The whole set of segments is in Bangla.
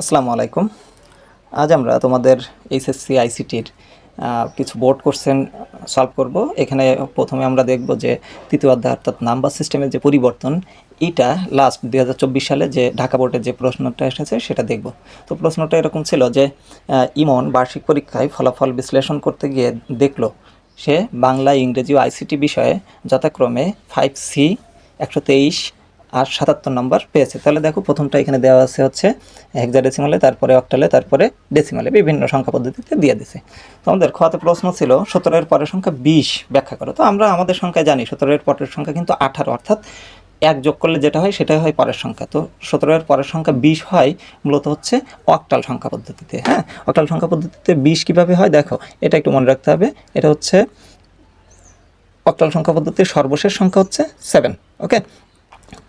আসসালামু আলাইকুম। আজ আমরা তোমাদের এইচএসসি, আইসিটির কিছু বোর্ড কোশ্চেন সলভ করব। এখানে প্রথমে আমরা দেখব যে তৃতীয় অধ্যায় অর্থাৎ নাম্বার সিস্টেমের যে পরিবর্তন, এটা লাস্ট দু হাজার চব্বিশ সালে যে ঢাকা বোর্ডের যে প্রশ্নটা এসেছে সেটা দেখব। তো প্রশ্নটা এরকম ছিল যে ইমন বার্ষিক পরীক্ষায় ফলাফল বিশ্লেষণ করতে গিয়ে দেখল, সে বাংলা, ইংরেজি ও আইসিটি বিষয়ে যথাক্রমে ফাইভ সি একশো তেইশ আর সাতাত্তর নম্বর পেয়েছে। তাহলে দেখো প্রথমটা এখানে দেওয়া আছে হচ্ছে হেক্সাডেসিমালে তারপরে অক্টালে তারপরে ডেসিমালে বিভিন্ন সংখ্যা পদ্ধতিতে দিয়ে দিছে। তো আমাদের খাওয়াতে প্রশ্ন ছিল, সতেরোর পরের সংখ্যা বিশ ব্যাখ্যা করো। তো আমরা আমাদের সংখ্যায় জানি, সতেরোর পরের সংখ্যা কিন্তু আঠারো, অর্থাৎ এক যোগ করলে যেটা হয় সেটাই হয় পরের সংখ্যা। তো সতেরোর পরের সংখ্যা বিশ হয়, মূলত হচ্ছে অক্টাল সংখ্যা পদ্ধতিতে হ্যাঁ? অক্টাল সংখ্যা পদ্ধতিতে বিশ কীভাবে হয়, দেখো, এটা একটু মনে রাখতে হবে। এটা হচ্ছে অক্টাল সংখ্যা পদ্ধতির সর্বশেষ সংখ্যা হচ্ছে সেভেন ওকে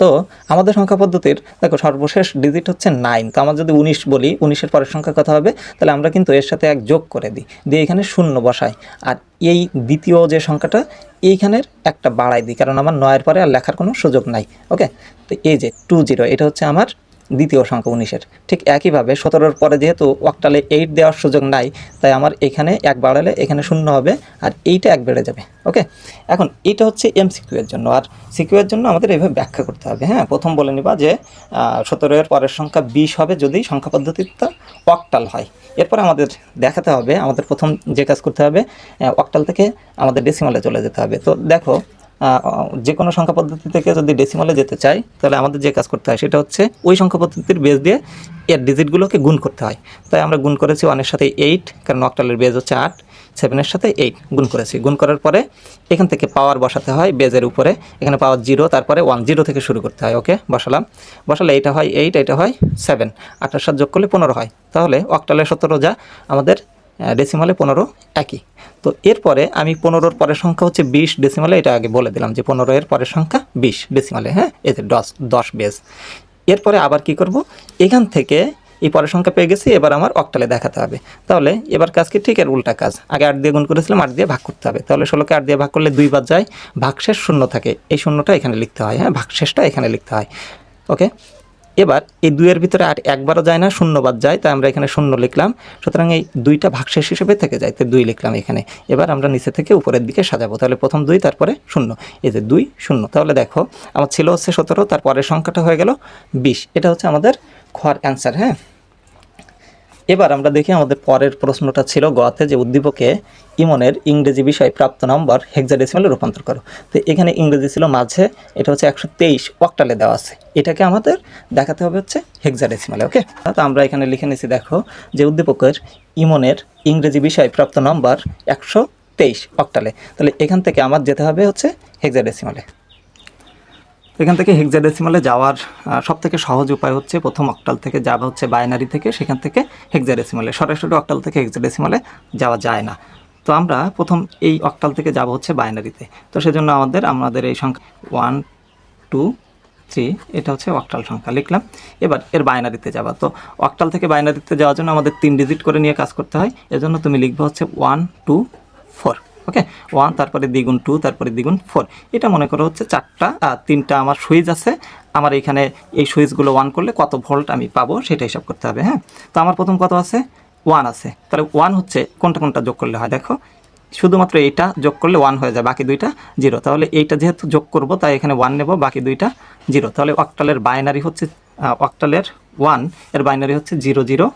তো আমাদের সংখ্যা পদ্ধতির, দেখো সর্বশেষ ডিজিট হচ্ছে নাইন তো আমার যদি উনিশ বলি, উনিশের পরের সংখ্যা কথা হবে, তাহলে আমরা কিন্তু এর সাথে এক যোগ করে দিই। দিয়ে এখানে শূন্য বসাই। আর এই দ্বিতীয় যে সংখ্যাটা, এইখানের একটা বাড়াই দিই, কারণ আমার নয়ের পরে আর লেখার কোনো সুযোগ নাই ওকে তো এই যে টু জিরো এটা হচ্ছে আমার দ্বিতীয় সংখ্যা উনিশের। ঠিক একইভাবে সতেরোর পরে যেহেতু অক্টালে এইট দেওয়ার সুযোগ নাই, তাই আমার এখানে এক বাড়ালে এখানে শূন্য হবে আর এইটা এক বেড়ে যাবে ওকে এখন এইটা হচ্ছে এম এর জন্য, আর সিকিউ এর জন্য আমাদের এইভাবে ব্যাখ্যা করতে হবে হ্যাঁ? প্রথম বলে নিবা যে সতেরোর পরের সংখ্যা বিশ হবে যদি সংখ্যা পদ্ধতিটা অক্টাল হয়। এরপর আমাদের দেখাতে হবে, আমাদের প্রথম যে কাজ করতে হবে অক্টাল থেকে আমাদের ডেসিমালে চলে যেতে হবে। তো দেখো যে কোনো সংখ্যা পদ্ধতি থেকে যদি ডেসিমালে যেতে চাই, তাহলে আমাদের যে কাজ করতে হয় সেটা হচ্ছে ওই সংখ্যা পদ্ধতির বেস দিয়ে এর ডিজিটগুলোকে গুণ করতে হয়। তাই আমরা গুণ করেছি ওয়ানের সাথে এইট কারণ অক্টালের বেজ হচ্ছে আট সেভেনের সাথে এইট গুণ করেছি। গুণ করার পরে এখান থেকে পাওয়ার বসাতে হয় বেজের উপরে। এখানে পাওয়ার জিরো তারপরে ওয়ান জিরো থেকে শুরু করতে হয়। ওকে বসালাম। বসালে এইটা হয় এইট এটা হয় সেভেন আঠাশ সাত যোগ করলে পনেরো হয়। তাহলে অক্টালের সতেরো যা আমাদের ডেসিমালে পনেরো একই। তো এরপরে আমি পনেরোর পরের সংখ্যা হচ্ছে বিশ ডেসিমালে এটা আগে বলে দিলাম যে পনেরো এর পরের সংখ্যা বিশ ডেসিমালে হ্যাঁ? যে দশ দশ বেস এরপরে আবার কি করব? এখান থেকে এই পরের সংখ্যা পেয়ে গেছি, এবার আমার অক্টালে দেখাতে হবে। তাহলে এবার কাজকে ঠিক এর উল্টা কাজ। আগে আট দিয়ে গুণ করেছিলাম, আট দিয়ে ভাগ করতে হবে। তাহলে ষোলোকে আট দিয়ে ভাগ করলে দুইবার যায়, ভাগশেষ শূন্য থাকে। এই শূন্যটা এখানে লিখতে হয় হ্যাঁ? ভাগশেষটা এখানে লিখতে হয়। ওকে? এবার এই দুইয়ের ভিতরে আর একবারও যায় না, শূন্যবাদ যায়, তাই আমরা এখানে শূন্য লিখলাম। সুতরাং এই দুইটা ভাগশেষ হিসেবে থেকে যায়, তাই দুই লিখলাম এখানে। এবার আমরা নিচে থেকে উপরের দিকে সাজাবো, তাহলে প্রথম দুই, তারপরে শূন্য। এই যে দুই, শূন্য। তাহলে দেখো, আমার ছিল হচ্ছে সতেরো, তারপরের সংখ্যাটা হয়ে গেল বিশ। এটা হচ্ছে আমাদের খর অ্যান্সার হ্যাঁ? এবার আমরা দেখি আমাদের পরের প্রশ্নটা ছিল গতে যে উদ্দীপকে ইমনের ইংরেজি বিষয় প্রাপ্ত নম্বর হেক্সাডেসিমালে রূপান্তর করো। তো এখানে ইংরেজি ছিল মাঝে, এটা হচ্ছে একশো তেইশ অক্টালে দেওয়া আছে। এটাকে আমাদের দেখাতে হবে হচ্ছে হেক্সাডেসিমালে ওকে তো আমরা এখানে লিখে নিয়েছি, দেখো, যে উদ্দীপকের ইমনের ইংরেজি বিষয় প্রাপ্ত নম্বর একশো তেইশ অক্টালে তাহলে এখান থেকে আমার যেতে হবে হচ্ছে হেক্সাডেসিমালে এখান থেকে হেক্সাডেসিমালে যাওয়ার সব থেকে সহজ উপায় হচ্ছে প্রথম অক্টাল থেকে যাওয়া হচ্ছে বাইনারি থেকে, সেখান থেকে হেক্সাডেসিমালে সরাসরি অক্টাল থেকে হেক্সাডেসিমালে যাওয়া যায় না। তো আমরা প্রথম এই অক্টাল থেকে যাব হচ্ছে বাইনারিতে তো। সেজন্য আমাদের আমাদের এই সংখ্যা ওয়ান টু থ্রি এটা হচ্ছে অক্টাল সংখ্যা লিখলাম। এবার এর বাইনারিতে যাবা। তো অক্টাল থেকে বাইনারিতে যাওয়ার জন্য আমাদের তিন ডিজিট করে নিয়ে কাজ করতে হয়। এজন্য তুমি লিখবে হচ্ছে one two four okay one তারপরে দ্বিগুণ টু তারপরে দ্বিগুণ ফোর এটা মনে করো হচ্ছে চারটা তিনটা আমার সুইচ আছে। আমার এখানে এই সুইচগুলো ওয়ান করলে কত ভোল্ট আমি পাবো সেটা হিসাব করতে হবে হ্যাঁ? তো আমার প্রথম কত আছে? ওয়ান আছে। তাহলে ওয়ান হচ্ছে কোনটা কোনটা যোগ করলে হয়? দেখো, শুধুমাত্র এইটা যোগ করলে ওয়ান হয়ে যায়, বাকি দুইটা জিরো তাহলে এইটা যেহেতু যোগ করব, তাই এখানে ওয়ান নেব, বাকি দুইটা জিরো তাহলে অক্টালের বাইনারি হচ্ছে অক্টালের ওয়ানের বাইনারি হচ্ছে জিরো জিরো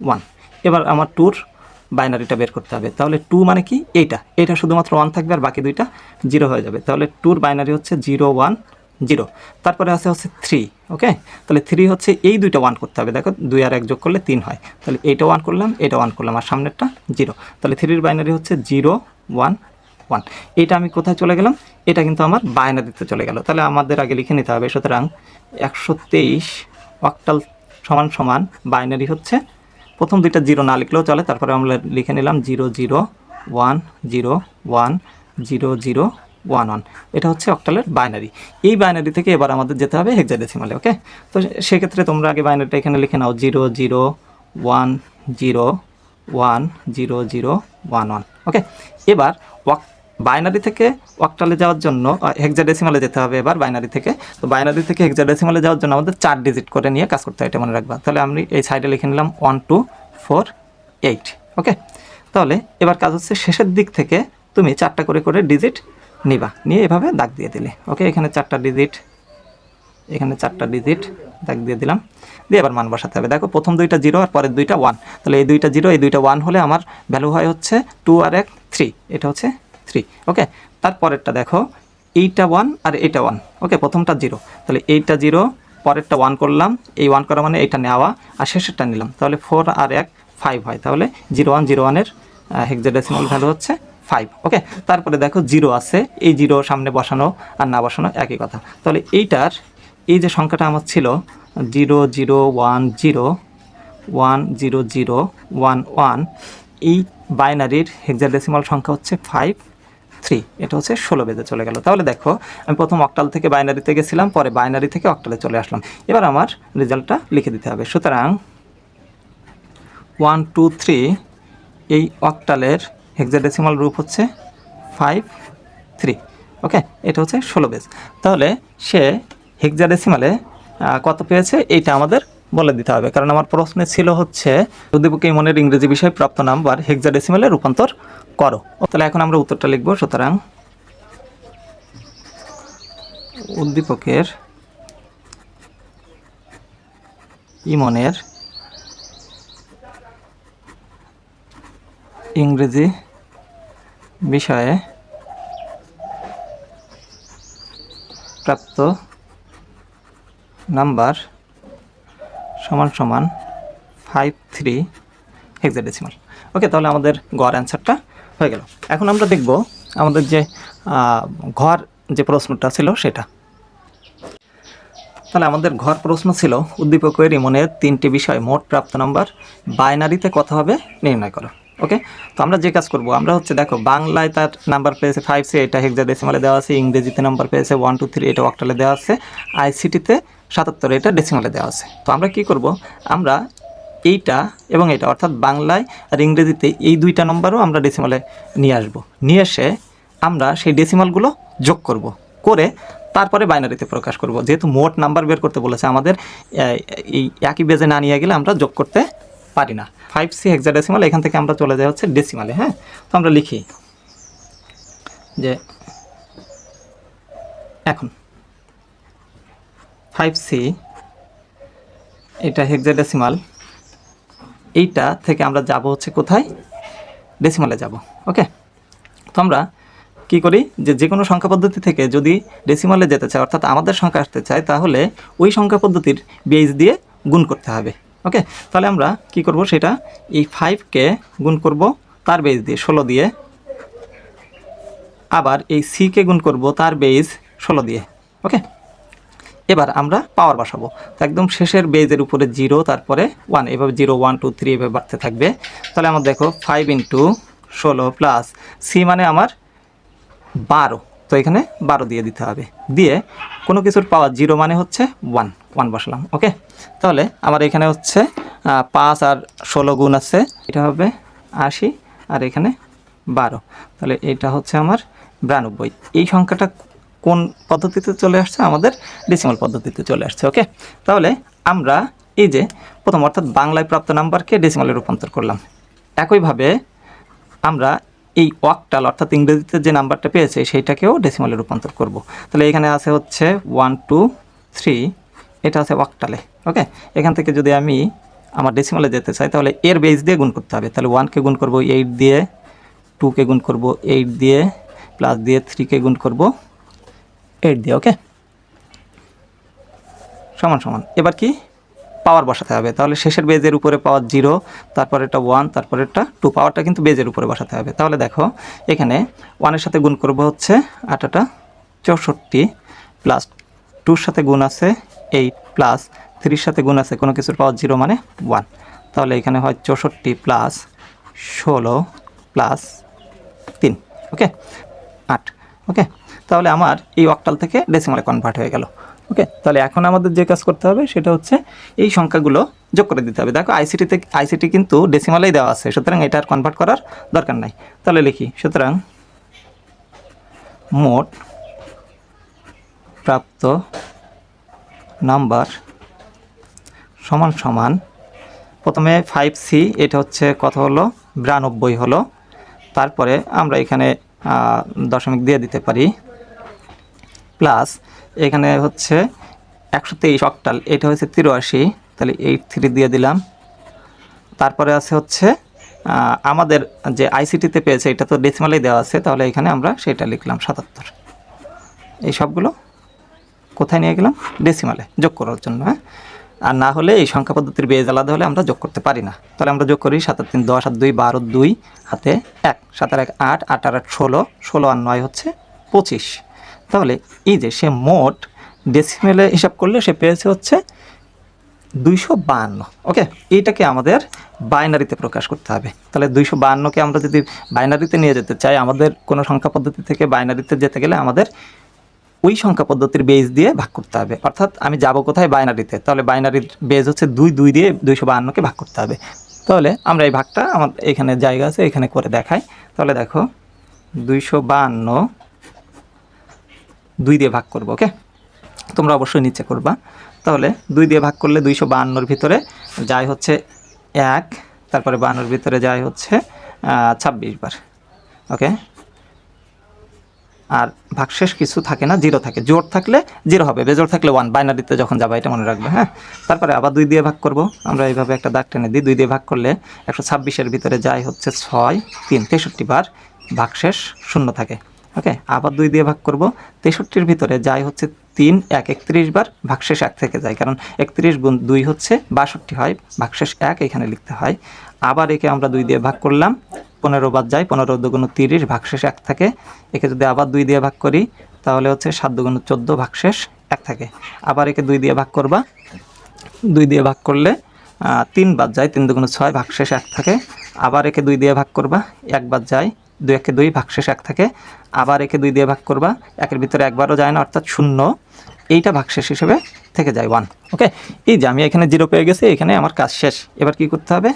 ওয়ান এবার আমার টুর বাইনারিটা বের করতে হবে। তাহলে টু মানে কি? এইটা। এটা শুধুমাত্র ওয়ান থাকবে আর বাকি দুইটা জিরো হয়ে যাবে। তাহলে টুর বাইনারি হচ্ছে জিরো ওয়ান জিরো তারপরে আছে হচ্ছে থ্রি ওকে তাহলে থ্রি হচ্ছে এই দুইটা ওয়ান করতে হবে। দেখো, দুই আর এক যোগ করলে তিন হয়। তাহলে এইটা ওয়ান করলাম এটা ওয়ান করলাম আর সামনেরটা জিরো তাহলে থ্রির বাইনারি হচ্ছে জিরো ওয়ান ওয়ান এইটা আমি কোথায় চলে গেলাম? এটা কিন্তু আমার বাইনারিতে চলে গেল। তাহলে আমাদের আগে লিখে নিতে হবে। সুতরাং একশো তেইশ অক্টাল সমান সমান বাইনারি হচ্ছে প্রথম দুইটা জিরো না লিখলেও চলে, তারপরে আমরা লিখে নিলাম zero zero one zero one zero zero one one. এটা হচ্ছে অক্টালের বাইনারি। এই বাইনারি থেকে এবার আমাদের যেতে হবে হেক্সাডেসিমালে ওকে তো সেক্ষেত্রে তোমরা আগে বাইনারিটা এখানে লিখে নাও, zero zero one zero one zero zero one one okay এবার বাইনারি থেকে অক্টালে যাওয়ার জন্য হেক্সাডেসিমালে যেতে হবে এবার বাইনারি থেকে। তো বাইনারি থেকে হেক্সাডেসিমালে যাওয়ার জন্য আমাদের চার ডিজিট করে নিয়ে কাজ করতে হয়, এটা মনে রাখবা। তাহলে আমি এই সাইডে লিখে নিলাম one two four eight okay তাহলে এবার কাজ হচ্ছে শেষের দিক থেকে তুমি চারটা করে করে ডিজিট নিবা। নিয়ে এভাবে দাগ দিয়ে দিলে ওকে এখানে চারটা ডিজিট এখানে চারটা ডিজিট দাগ দিয়ে দিলাম। দিয়ে এবার মান বসাতে হবে। দেখো, প্রথম দুইটা জিরো আর পরের দুইটা ওয়ান তাহলে এই দুইটা জিরো এই দুইটা ওয়ান হলে আমার ভ্যালু হয় হচ্ছে টু আর এক থ্রি এটা হচ্ছে থ্রি ওকে তারপরেরটা দেখো, এইটা ওয়ান আর এইটা ওয়ান ওকে প্রথমটা জিরো তাহলে এইটা জিরো পরেরটা ওয়ান করলাম। এই ওয়ান করা মানে এইটা নেওয়া আর শেষেরটা নিলাম। তাহলে ফোর আর এক ফাইভ হয়। তাহলে জিরো ওয়ান জিরো ওয়ানের হেক্সাডেসিমাল ভ্যালু হচ্ছে ফাইভ ওকে তারপরে দেখো জিরো আছে। এই জিরো সামনে বসানো আর না বসানো একই কথা। তাহলে এইটার, এই যে সংখ্যাটা আমার ছিল zero zero one zero one zero zero one one এই বাইনারির হেক্সাডেসিমাল সংখ্যা হচ্ছে ফাইভ থ্রি এটা হচ্ছে ষোলো বেজে চলে গেল। তাহলে দেখো, আমি প্রথম অক্টাল থেকে বাইনারিতে গেছিলাম, পরে বাইনারি থেকে অক্টালে চলে আসলাম। এবার আমার রেজাল্টটা লিখে দিতে হবে। সুতরাং ওয়ান টু থ্রি এই অক্টালের হেক্সাডেসিমাল রূপ হচ্ছে ফাইভ থ্রি ওকে এটা হচ্ছে ষোলো বেজ তাহলে সে হেক্সাডেসিমালে কত পেয়েছে? এইটা আমাদের বলে দিতে হবে। কারণ আমার প্রশ্নে ছিল হচ্ছে উদ্দীপক মনের ইংরেজি বিষয় প্রাপ্ত নাম্বার হেক্সাডেসিমালে রূপান্তর করো। তাহলে এখন আমরা উত্তরটা লিখব, সুতরাং উদ্দীপকের ইমনের ইংরেজি বিষয়ে প্রাপ্ত নাম্বার সমান সমান ফাইভ থ্রি হেক্সাডেসিমাল ওকে তাহলে আমাদের গড় অ্যান্সারটা হয়ে গেল। এখন আমরা দেখব আমাদের যে ঘর যে প্রশ্নটা ছিল সেটা। তাহলে আমাদের ঘর প্রশ্ন ছিল উদ্দীপকের ইমনের তিনটি বিষয়, মোট প্রাপ্ত নাম্বার, বাইনারিতে কত হবে, নির্ণয় করো। ওকে? তো আমরা যে কাজ করব, আমরা হচ্ছে দেখো, বাংলায় তার নাম্বার পেয়েছে ফাইভ সি এটা হেক্সা ডেসিমালে দেওয়া আছে, ইংরেজিতে নাম্বার পেয়েছে ওয়ান টু থ্রি এটা অক্টালে দেওয়া আছে আইসিটিতে সাতাত্তর, এটা ডেসিমালে দেওয়া আছে। তো আমরা কি করব, আমরা এইটা এবং এটা, অর্থাৎ বাংলায় আর ইংরেজিতে এই দুইটা নম্বরও আমরা ডেসিমালে নিয়ে আসব। নিয়ে এসে আমরা সেই ডেসিমালগুলো যোগ করব, করে তারপরে বাইনারিতে প্রকাশ করব। যেহেতু মোট নাম্বার বের করতে বলেছে আমাদের এই একই বেজে না নিয়ে গেলে আমরা যোগ করতে পারি না। ফাইভ সি হেক্সাডেসিমাল এখান থেকে আমরা চলে যাই হচ্ছে ডেসিমালে হ্যাঁ? তো আমরা লিখি যে, এখন ফাইভ সি এটা হেক্সাডেসিমাল এইটা থেকে আমরা যাব হচ্ছে কোথায়? ডেসিমালে যাব ওকে তো আমরা কী করি? যে যে কোনো সংখ্যা পদ্ধতি থেকে যদি ডেসিমালে যেতে চায় অর্থাৎ আমাদের সংখ্যা আসতে চায়, তাহলে ওই সংখ্যা পদ্ধতির বেজ দিয়ে গুণ করতে হবে ওকে তাহলে আমরা কি করব সেটা? এই ফাইভকে গুণ করব, তার বেজ দিয়ে ষোলো দিয়ে। আবার এই সিকে গুণ করব, তার বেজ ষোলো দিয়ে ওকে এবার আমরা পাওয়ার বসাবো। একদম শেষের বেজের উপরে জিরো তারপরে ওয়ান এভাবে জিরো ওয়ান টু থ্রি এভাবে বাড়তে থাকবে। তাহলে আমার দেখো ফাইভ ইন্টু ষোলো প্লাস সি মানে আমার বারো। তো এখানে বারো দিয়ে দিতে হবে। দিয়ে কোনো কিছুর পাওয়ার জিরো মানে হচ্ছে ওয়ান ওয়ান বসালাম ওকে তাহলে আমার এখানে হচ্ছে পাঁচ আর ষোলো গুণ আছে, এটা হবে আশি, আর এখানে বারো। তাহলে এটা হচ্ছে আমার বিরানব্বই। এই সংখ্যাটা কোন পদ্ধতিতে চলে আসছে? আমাদের ডেসিমাল পদ্ধতিতে চলে আসছে ওকে তাহলে আমরা এই যে প্রথম অর্থাৎ বাংলায় প্রাপ্ত নাম্বারকে ডেসিমালে রূপান্তর করলাম। একইভাবে আমরা এই ওয়াকটাল অর্থাৎ ইংরেজিতে যে নাম্বারটা পেয়েছে, সেইটাকেও ডেসিমালে রূপান্তর করব। তাহলে এখানে আছে হচ্ছে ওয়ান টু থ্রি এটা আছে ওয়াকটালে ওকে এখান থেকে যদি আমি আমার ডেসিমালে যেতে চাই, তাহলে এর বেস দিয়ে গুণ করতে হবে। তাহলে ওয়ানকে গুণ করব এইট দিয়ে টুকে গুণ করব এইট দিয়ে প্লাস দিয়ে থ্রিকে গুণ করব এইট দিয়ে ওকে সমান সমান। এবার কি? পাওয়ার বসাতে হবে। তাহলে শেষের বেজের উপরে পাওয়ার জিরো তারপর এটা ওয়ান তারপর এটা টু পাওয়ারটা কিন্তু বেজের উপরে বসাতে হবে। তাহলে দেখো, এখানে ওয়ানের সাথে গুণ করব হচ্ছে আটাটা চৌষট্টি প্লাস টুর সাথে গুণ আছে এইট প্লাস থ্রির সাথে গুণ আছে কোনো কিছুর পাওয়ার জিরো মানে ওয়ান তাহলে এখানে হয় চৌষট্টি প্লাস ষোলো প্লাস তিন ওকে আট ওকে তাহলে আমার এই অক্টাল থেকে ডেসিমালে কনভার্ট হয়ে গেল। ওকে তাহলে এখন আমাদের যে কাজ করতে হবে সেটা হচ্ছে এই সংখ্যাগুলো যোগ করে দিতে হবে। দেখো আইসিটিতে আইসিটি কিন্তু ডেসিমালেই দেওয়া আছে, সুতরাং এটা আর কনভার্ট করার দরকার নাই। তাহলে লিখি, সুতরাং মোট প্রাপ্ত নাম্বার সমান সমান, প্রথমে ফাইভ সি এটা হচ্ছে কত হলো? বিরানব্বই হলো। তারপরে আমরা এখানে দশমিক দিয়ে দিতে পারি। প্লাস এখানে হচ্ছে একশো তেইশ অক্টাল, এটা হচ্ছে তিরাশি, তাহলে এইট থ্রি দিয়ে দিলাম। তারপরে আছে হচ্ছে আমাদের যে আইসিটিতে পেয়েছে, এটা তো ডেসিমালেই দেওয়া আছে, তাহলে এখানে আমরা সেটা লিখলাম সাতাত্তর। এই সবগুলো কোথায় নিয়ে গেলাম? ডেসিমালে যোগ করার জন্য হ্যাঁ? আর না হলে এই সংখ্যা পদ্ধতির বেজ আলাদা হলে আমরা যোগ করতে পারি না। তাহলে আমরা যোগ করি সাত তিন দশ আর দুই, বারো দুই, হাতে এক, সাত আর এক আট আট আর আট ষোলো ষোলো আর নয় হচ্ছে পঁচিশ। তাহলে এই যে সে মোট ডেসিমেলে হিসাব করলে সে পেয়েছে হচ্ছে দুইশো বাহান্ন ওকে এইটাকে আমাদের বাইনারিতে প্রকাশ করতে হবে। তাহলে দুইশো বাহান্নকে আমরা যদি বাইনারিতে নিয়ে যেতে চাই, আমাদের কোনো সংখ্যা পদ্ধতি থেকে বাইনারিতে যেতে গেলে আমাদের ওই সংখ্যা পদ্ধতির বেজ দিয়ে ভাগ করতে হবে। অর্থাৎ আমি যাব কোথায়? বাইনারিতে তাহলে বাইনারির বেজ হচ্ছে দুই দুই দিয়ে দুইশো বাহান্নকে ভাগ করতে হবে। তাহলে আমরা এই ভাগটা আমার এখানে জায়গা আছে, এখানে করে দেখাই। তাহলে দেখো, দুইশো বাহান্ন দুই দিয়ে ভাগ করব ওকে তোমরা অবশ্যই নিচে করবা। তাহলে দুই দিয়ে ভাগ করলে দুইশো বাহান্নর ভিতরে যায় হচ্ছে এক, তারপরে বাহান্নর ভিতরে যায় হচ্ছে ছাব্বিশ বার ওকে আর ভাগশেষ কিছু থাকে না, জিরো থাকে। জোর থাকলে জিরো হবে, বেজোর থাকলে ওয়ান বাইনারিতে যখন যাবে, এটা মনে রাখবে হ্যাঁ? তারপরে আবার দুই দিয়ে ভাগ করব, আমরা এইভাবে একটা দাগ টেনে দিই, দুই দিয়ে ভাগ করলে একশো ছাব্বিশের ভিতরে যায় হচ্ছে ছয়, তিন, তেষট্টি বার ভাগশেষ শূন্য থাকে। ওকে আবার দুই দিয়ে ভাগ করব। তেষট্টির ভিতরে যায় হচ্ছে তিন, এক, একত্রিশ বার ভাগশেষ এক থেকে যায়। কারণ একত্রিশ গুণ দুই হচ্ছে বাষট্টি হয়, ভাগশেষ এক এখানে লিখতে হয়। আবার একে আমরা দুই দিয়ে ভাগ করলাম, পনেরো বাদ যায় পনেরো দুগুণ তিরিশ ভাগশেষ এক থাকে। একে যদি আবার দুই দিয়ে ভাগ করি, তাহলে হচ্ছে সাত দুগুণ চোদ্দ ভাগশেষ এক থাকে। আবার একে দুই দিয়ে ভাগ করবা। দুই দিয়ে ভাগ করলে তিন বাদ যায় তিন দুগুণ ছয় ভাগশেষ এক থাকে। আবার একে দুই দিয়ে ভাগ করবা, এক বাদ যায় দুই একে দুই ভাগশেষ এক থাকে, আবার একে দুই দিয়ে ভাগ করবা। একের ভিতরে একবারও যায় না, অর্থাৎ শূন্য। এইটা ভাগশেষ হিসেবে থেকে যায় ওয়ান ওকে এই যে আমি এখানে জিরো পেয়ে গেছি, এখানে আমার কাজ শেষ। এবার কি করতে হবে?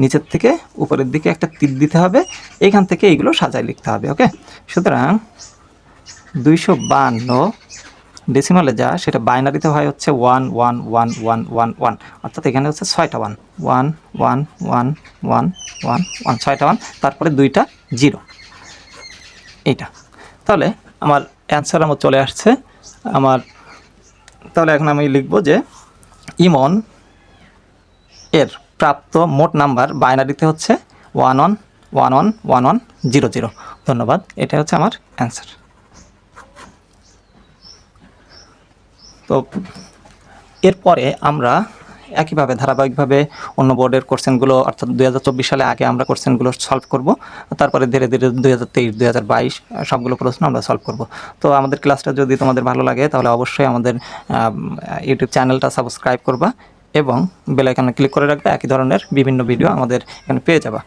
নিচের থেকে উপরের দিকে একটা তীর দিতে হবে। এখান থেকে এইগুলো সাজায় লিখতে হবে ওকে সুতরাং দুইশো বান্ন ডেসিমালে যা, সেটা বাইনারিতে হয় হচ্ছে one one one one one one অর্থাৎ এখানে হচ্ছে ছয়টা one one one one one one one ছয়টা ওয়ান তারপরে দুইটা জিরো। এইটা। তাহলে আমার অ্যান্সার আমার চলে আসছে। আমার তাহলে এখন আমি লিখব যে ইমন এর প্রাপ্ত মোট নাম্বার বাইনারিতে হচ্ছে one one one one one one, zero zero. ধন্যবাদ। এটা হচ্ছে আমার অ্যান্সার। তো এরপরে আমরা একইভাবে ধারাবাহিকভাবে অন্য বোর্ডের কোশ্চেনগুলো, অর্থাৎ দুই হাজার চব্বিশ সালে আগে আমরা কোশ্চেনগুলো সলভ করব, তারপরে ধীরে ধীরে দুই হাজার তেইশ, দুই হাজার বাইশ সবগুলো প্রশ্ন আমরা সলভ করব। তো আমাদের ক্লাসটা যদি তোমাদের ভালো লাগে, তাহলে অবশ্যই আমাদের ইউটিউব চ্যানেলটা সাবস্ক্রাইব করবা এবং বেলাইকানে ক্লিক করে রাখবে, একই ধরনের বিভিন্ন ভিডিও আমাদের এখানে পেয়ে যাবা।